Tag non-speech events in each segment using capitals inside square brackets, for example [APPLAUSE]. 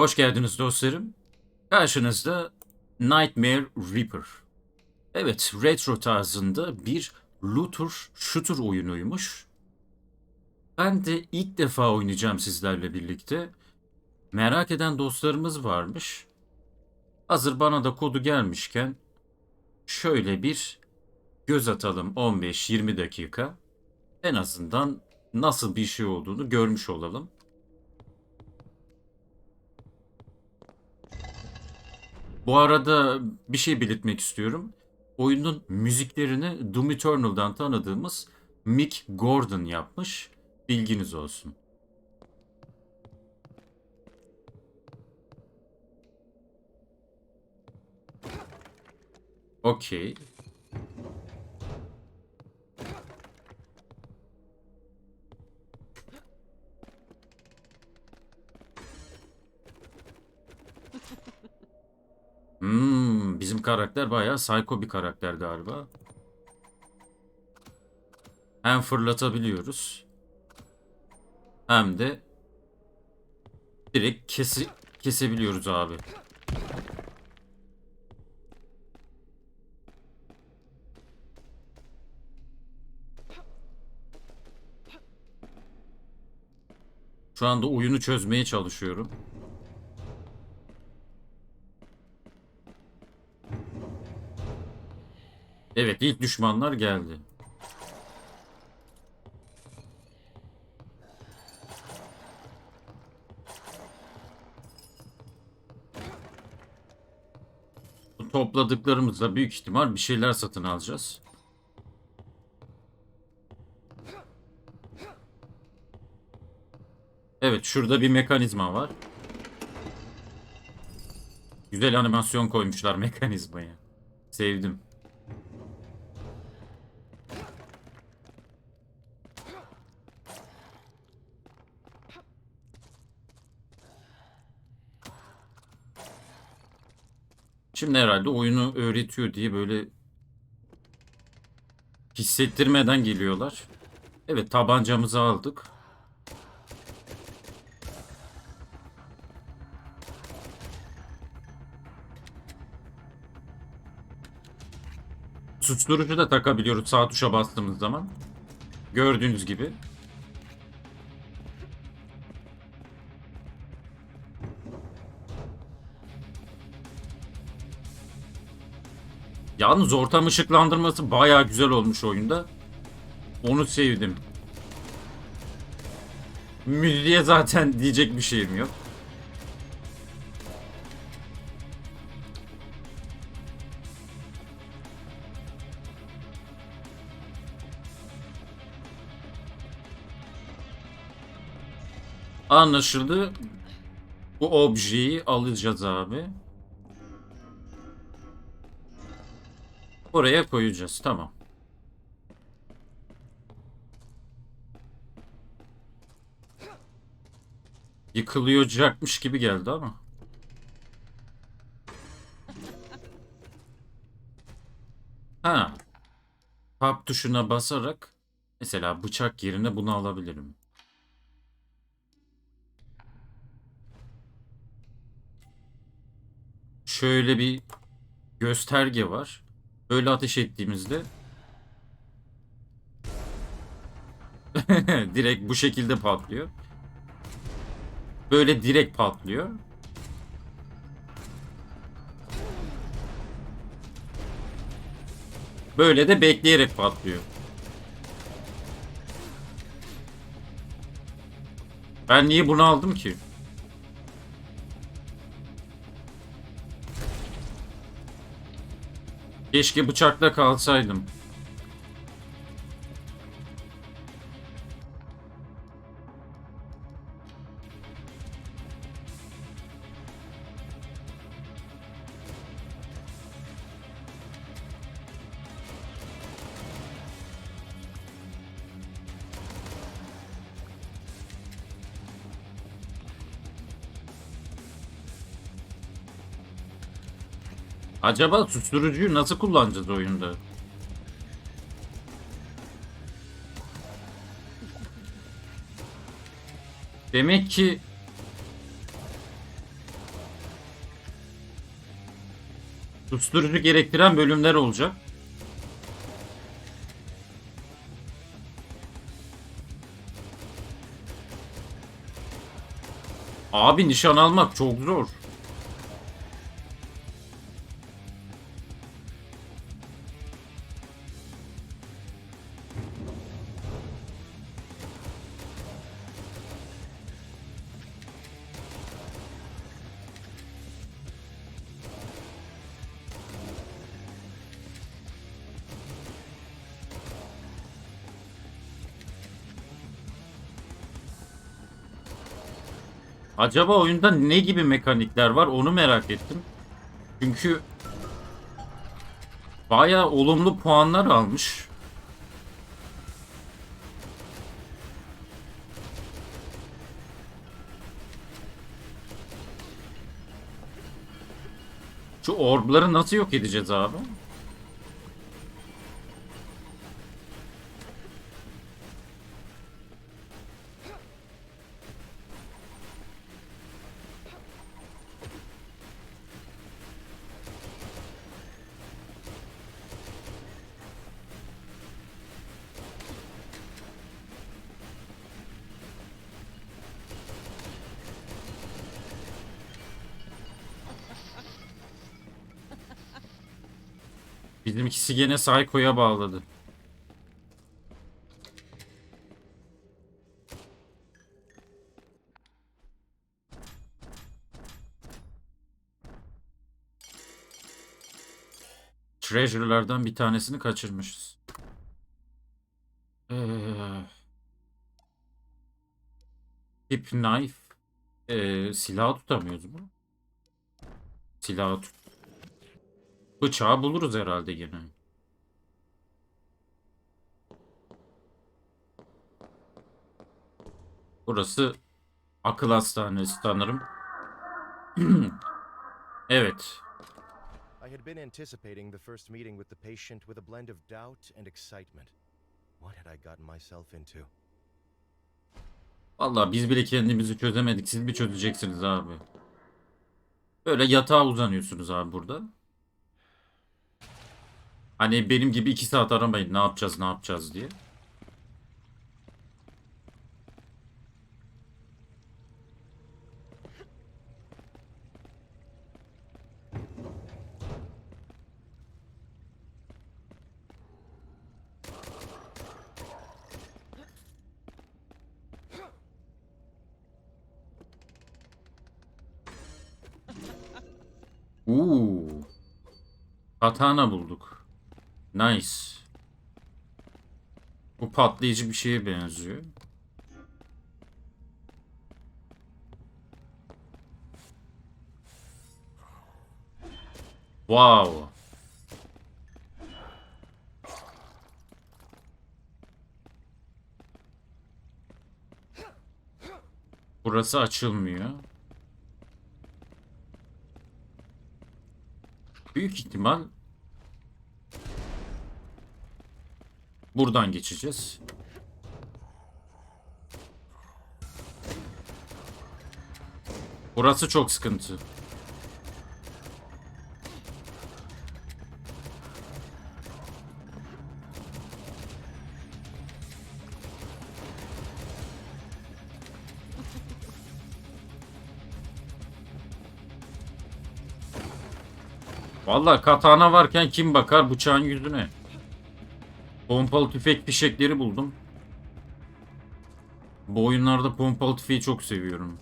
Hoş geldiniz dostlarım. Karşınızda Nightmare Reaper. Evet, retro tarzında bir looter shooter oyunuymuş. Ben de ilk defa oynayacağım sizlerle birlikte. Merak eden dostlarımız varmış. Hazır bana da kodu gelmişken şöyle bir göz atalım 15-20 dakika. En azından nasıl bir şey olduğunu görmüş olalım. Bu arada bir şey belirtmek istiyorum. Oyunun müziklerini Doom Eternal'dan tanıdığımız Mick Gordon yapmış. Bilginiz olsun. Okey. Bizim karakter bayağı psycho bir karakter galiba. Hem fırlatabiliyoruz. Hem de direkt kesi kesebiliyoruz abi. Şu anda oyunu çözmeye çalışıyorum. Evet ilk düşmanlar geldi. Topladıklarımızla büyük ihtimal bir şeyler satın alacağız. Evet şurada bir mekanizma var. Güzel animasyon koymuşlar mekanizmaya. Sevdim. Şimdi herhalde oyunu öğretiyor diye böyle hissettirmeden geliyorlar. Evet tabancamızı aldık. Susturucu da takabiliyoruz sağ tuşa bastığımız zaman. Gördüğünüz gibi. Yalnız ortam ışıklandırması baya güzel olmuş oyunda. Onu sevdim. Müziğe zaten [LAUGHS] diyecek bir şeyim yok. Anlaşıldı. Bu objeyi alacağız abi. Oraya koyacağız. Tamam. Yıkılıyacakmış gibi geldi ama. Ha. Tab tuşuna basarak mesela bıçak yerine bunu alabilirim. Şöyle bir gösterge var. Böyle ateş ettiğimizde [LAUGHS] direkt bu şekilde patlıyor. Böyle direkt patlıyor. Böyle de bekleyerek patlıyor. Ben niye bunu aldım ki? Keşke bıçakla kalsaydım. Acaba susturucuyu nasıl kullanacağız oyunda? Demek ki susturucu gerektiren bölümler olacak. Abi nişan almak çok zor. Acaba oyunda ne gibi mekanikler var onu merak ettim. Çünkü bayağı olumlu puanlar almış. Şu orbları nasıl yok edeceğiz abi? Bizimkisi gene Psycho'ya bağladı. Treasure'lardan bir tanesini kaçırmışız. Ee, tip knife. Ee, silah tutamıyoruz mu? Silah tut. Bıçağı buluruz herhalde gene. Burası akıl hastanesi sanırım. [CLEARS THROAT] evet. I had been anticipating the first meeting with the patient with a blend of doubt and excitement. What had I gotten myself into? Vallahi biz bile kendimizi çözemedik. Siz mi çözeceksiniz abi? Böyle yatağa uzanıyorsunuz abi burada. Hani benim gibi iki saat aramayın ne yapacağız ne yapacağız diye. Uuu. Katana bulduk. Nice. Bu patlayıcı bir şeye benziyor. Wow. Burası açılmıyor. Büyük ihtimal buradan geçeceğiz. Burası çok sıkıntı. Vallahi katana varken kim bakar bıçağın yüzüne? Pompalı tüfek fişekleri buldum. Bu oyunlarda pompalı tüfeği çok seviyorum.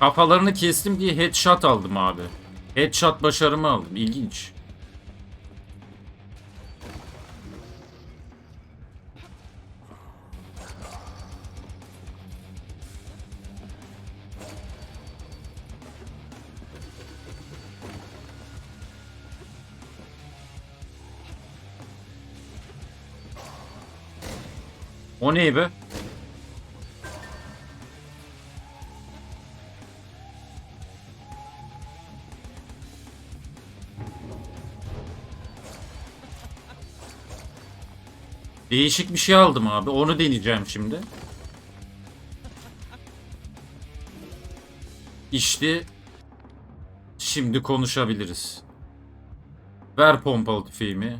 Kafalarını kestim diye headshot aldım abi. Headshot başarımı aldım. İlginç. O ne be? Değişik bir şey aldım abi. Onu deneyeceğim şimdi. İşte şimdi konuşabiliriz. Ver pompalı tüfeğimi.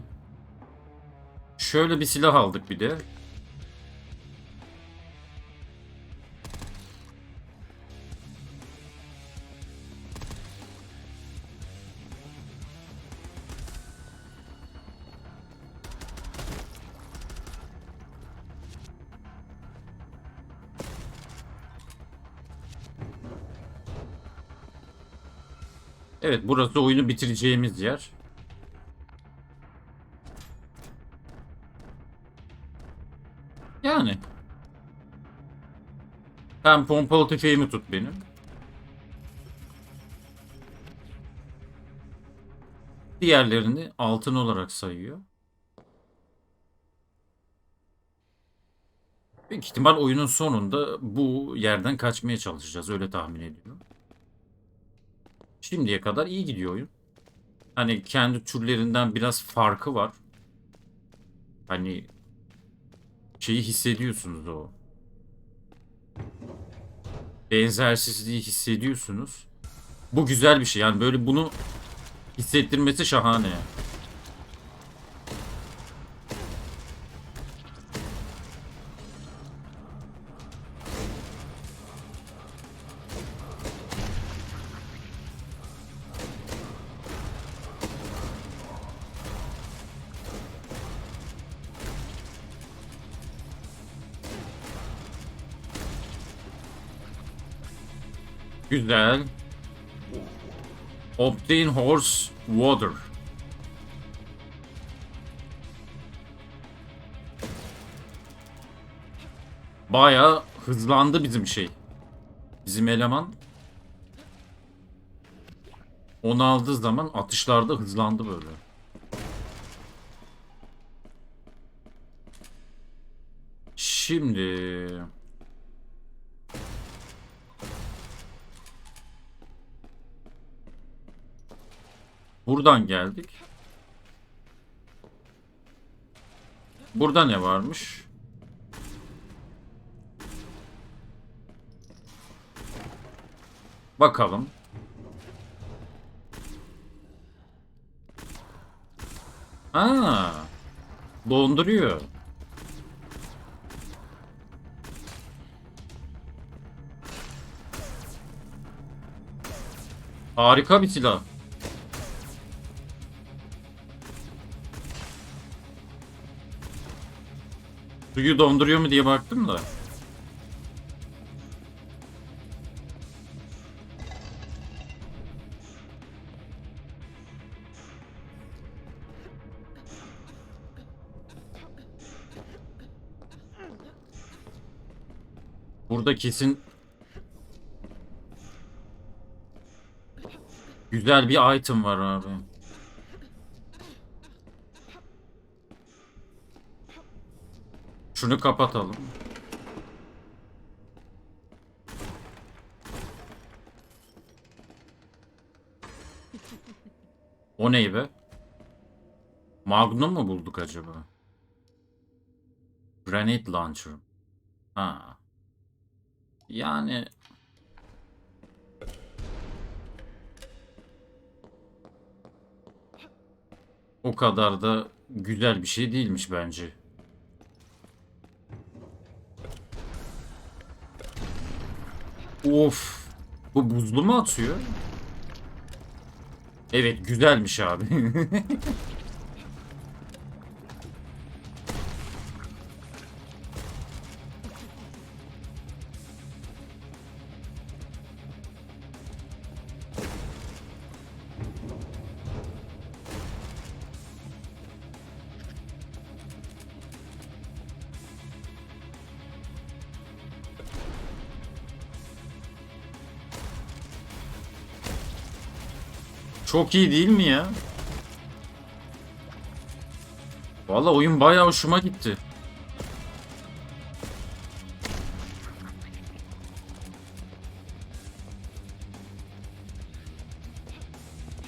Şöyle bir silah aldık bir de. Evet burası oyunu bitireceğimiz yer. Yani. Sen pompalı tüfeğimi tut benim. Diğerlerini altın olarak sayıyor. Büyük ihtimal oyunun sonunda bu yerden kaçmaya çalışacağız. Öyle tahmin ediyorum. Şimdiye kadar iyi gidiyor oyun. Hani kendi türlerinden biraz farkı var. Hani şeyi hissediyorsunuz o. Benzersizliği hissediyorsunuz. Bu güzel bir şey. Yani böyle bunu hissettirmesi şahane. Güzel. Obtain horse water. Baya hızlandı bizim şey. Bizim eleman. Onu aldığı zaman atışlarda hızlandı böyle. Şimdi Buradan geldik. Burada ne varmış? Bakalım. Aa, donduruyor. Harika bir silah. Suyu donduruyor mu diye baktım da. Burada kesin güzel bir item var abi. Şunu kapatalım. O ney be? Magnum mu bulduk acaba? Granite Launcher. Ha. Yani o kadar da güzel bir şey değilmiş bence. Of. Bu buzlu mu atıyor? Evet güzelmiş abi. [LAUGHS] Çok iyi değil mi ya? Vallahi oyun bayağı hoşuma gitti.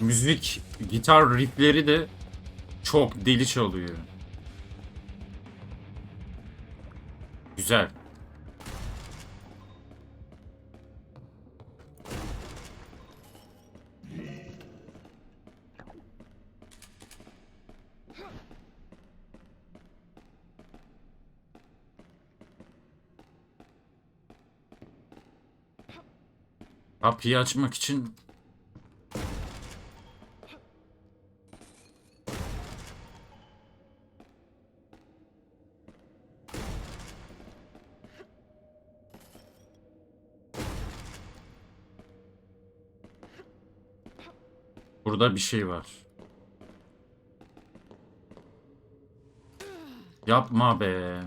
Müzik, gitar riffleri de çok deli çalıyor. Güzel. Kapıyı açmak için Burada bir şey var. Yapma be.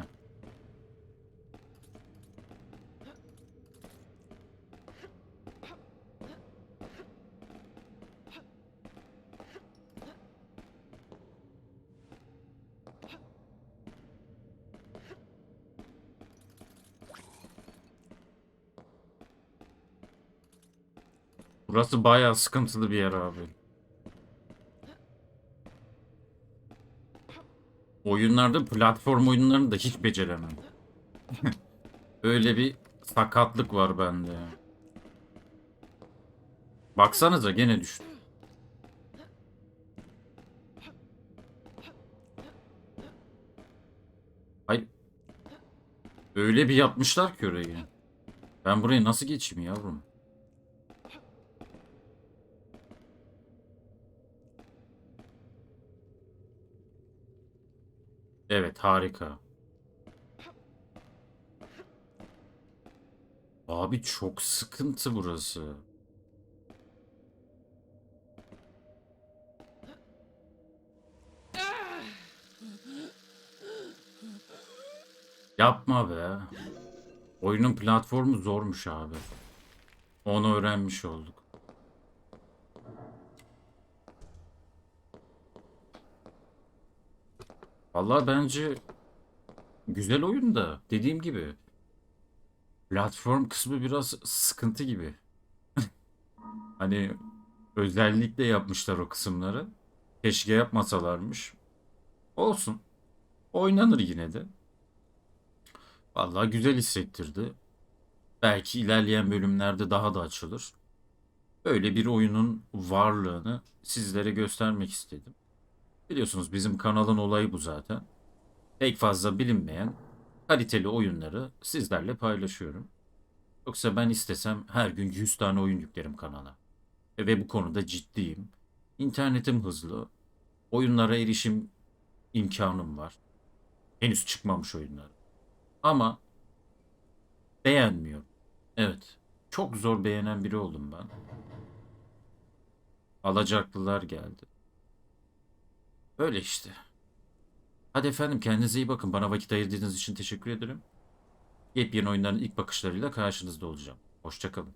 Burası bayağı sıkıntılı bir yer abi. Oyunlarda platform oyunlarını da hiç beceremem. [LAUGHS] Öyle bir sakatlık var bende. Baksanıza gene düştü. Hayır. Öyle bir yapmışlar ki orayı. Ben burayı nasıl geçeyim yavrum? Evet harika. Abi çok sıkıntı burası. Yapma be. Oyunun platformu zormuş abi. Onu öğrenmiş olduk. Vallahi bence güzel oyun da dediğim gibi platform kısmı biraz sıkıntı gibi. [LAUGHS] Hani özellikle yapmışlar o kısımları. Keşke yapmasalarmış. Olsun. Oynanır yine de. Vallahi güzel hissettirdi. Belki ilerleyen bölümlerde daha da açılır. Böyle bir oyunun varlığını sizlere göstermek istedim. Biliyorsunuz bizim kanalın olayı bu zaten. Pek fazla bilinmeyen kaliteli oyunları sizlerle paylaşıyorum. Yoksa ben istesem her gün 100 tane oyun yüklerim kanala. Ve bu konuda ciddiyim. İnternetim hızlı. Oyunlara erişim imkanım var. Henüz çıkmamış oyunlar. Ama beğenmiyorum. Evet. Çok zor beğenen biri oldum ben. Alacaklılar geldi. Öyle işte. Hadi efendim kendinize iyi bakın. Bana vakit ayırdığınız için teşekkür ederim. Yepyeni oyunların ilk bakışlarıyla karşınızda olacağım. Hoşçakalın.